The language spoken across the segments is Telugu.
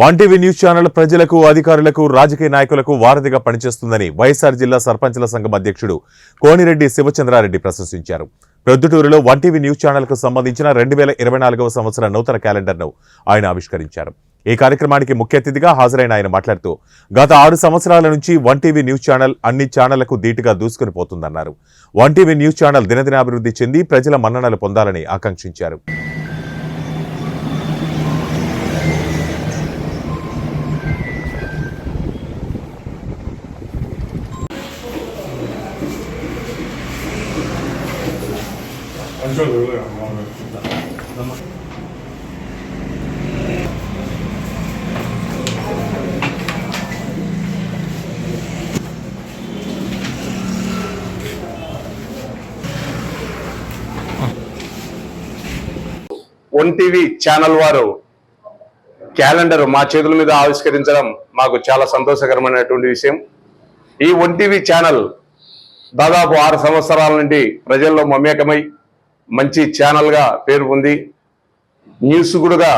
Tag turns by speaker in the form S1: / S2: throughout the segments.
S1: వన్ టీవీ న్యూస్ ఛానల్ ప్రజలకు అధికారులకు రాజకీయ నాయకులకు వారధిగా పనిచేస్తుందని వైఎస్ఆర్ జిల్లా సర్పంచ్ల సంఘం అధ్యక్షుడు కోనిరెడ్డి శివచంద్రారెడ్డి ప్రశంసించారు. ప్రొద్దుటూరులో వన్ టీవీ న్యూస్ ఛానల్కు సంబంధించిన రెండు వేల ఇరవై నాలుగవ సంవత్సరం నూతన క్యాలెండర్ను ఆయన ఆవిష్కరించారు. ఈ కార్యక్రమానికి ముఖ్య అతిథిగా హాజరైన ఆయన మాట్లాడుతూ గత ఆరు సంవత్సరాల నుంచి వన్ టీవీ న్యూస్ ఛానల్ అన్ని ఛానళ్ళకు ధీటుగా దూసుకుని పోతుందన్నారు. వన్ టీవీ న్యూస్ ఛానల్ దినదినాభివృద్ధి చెంది ప్రజల మన్ననలు పొందాలని ఆకాంక్షించారు.
S2: అంశాలు
S3: వన్ టీవీ ఛానల్ వారు క్యాలెండర్ మా చేతుల మీద ఆవిష్కరించడం మాకు చాలా సంతోషకరమైనటువంటి విషయం. ఈ వన్ టీవీ ఛానల్ దాదాపు ఆరు సంవత్సరాల నుండి ప్రజల్లో మమేకమై మంచి ఛానల్గా పేరు పొంది న్యూస్ కూడా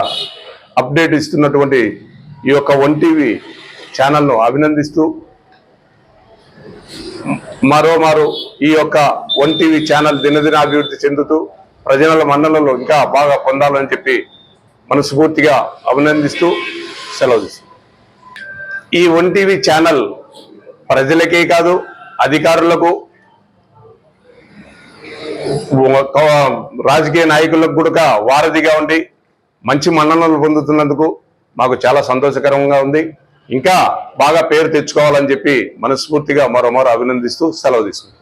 S3: అప్డేట్ ఇస్తున్నటువంటి ఈ యొక్క వన్ టీవీ ఛానల్ను అభినందిస్తూ మరోమారు ఈ యొక్క వన్ టీవీ ఛానల్ దినదిన అభివృద్ధి చెందుతూ ప్రజల మండలంలో ఇంకా బాగా పొందాలని చెప్పి మనస్ఫూర్తిగా అభినందిస్తూ సెలవు ఈ వన్ టీవీ ఛానల్ ప్రజలకే కాదు అధికారులకు రాజకీయ నాయకులకు కూడా వారధిగా ఉండి మంచి మన్ననలు పొందుతున్నందుకు మాకు చాలా సంతోషకరంగా ఉంది. ఇంకా బాగా పేరు తెచ్చుకోవాలని చెప్పి మనస్ఫూర్తిగా మరో మరో అభినందిస్తూ సెలవు తీసుకుంటాం